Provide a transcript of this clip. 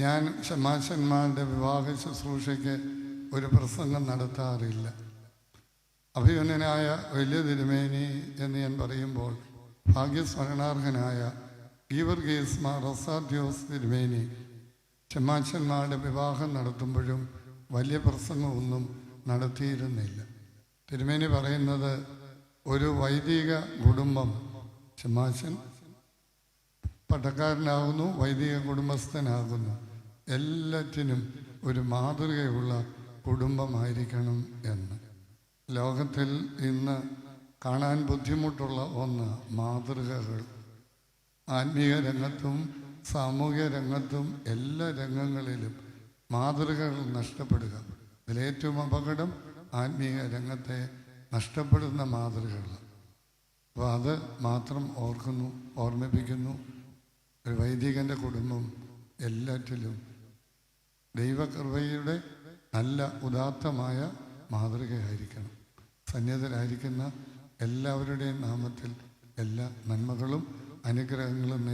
ഞാൻ ഷമാശന്മാരുടെ വിവാഹ ശുശ്രൂഷയ്ക്ക് ഒരു പ്രസംഗം നടത്താറില്ല. അഭിമന്യനായ വലിയ തിരുമേനി എന്ന് ഞാൻ പറയുമ്പോൾ ഭാഗ്യസ്മരണാർഹനായ ഗീവർഗീസ് മാർ റസാദ്യോസ് തിരുമേനി ചെമ്മാച്ചന്മാരുടെ വിവാഹം നടത്തുമ്പോഴും വലിയ പ്രസംഗമൊന്നും നടത്തിയിരുന്നില്ല. തിരുമേനി പറയുന്നത് ഒരു വൈദിക കുടുംബം ചെമ്മാച്ചൻ പട്ടക്കാരനാകുന്നു വൈദിക കുടുംബസ്ഥനാകുന്നു. എല്ലാറ്റിനും ഒരു മാതൃകയുള്ള കുടുംബമായിരിക്കണം എന്ന്. ലോകത്തിൽ ഇന്ന് കാണാൻ ബുദ്ധിമുട്ടുള്ള ഒന്ന് മാതൃകകൾ. ആത്മീയ രംഗത്തും സാമൂഹ്യ രംഗത്തും എല്ലാ രംഗങ്ങളിലും മാതൃകകൾ നഷ്ടപ്പെടുക. ഇതിലേറ്റവും അപകടം ആത്മീയ രംഗത്തെ നഷ്ടപ്പെടുന്ന മാതൃകകൾ അപ്പോൾ അത് മാത്രം ഓർക്കുന്നു ഓർമ്മിപ്പിക്കുന്നു. ഒരു വൈദികന്റെ കുടുംബം എല്ലാറ്റിലും ദൈവകൃപയുടെ നല്ല ഉദാത്തമായ മാതൃകയായിരിക്കണം. സന്നിധരായിരിക്കുന്ന എല്ലാവരുടെയും നാമത്തിൽ എല്ലാ നന്മകളും അനുഗ്രഹങ്ങളും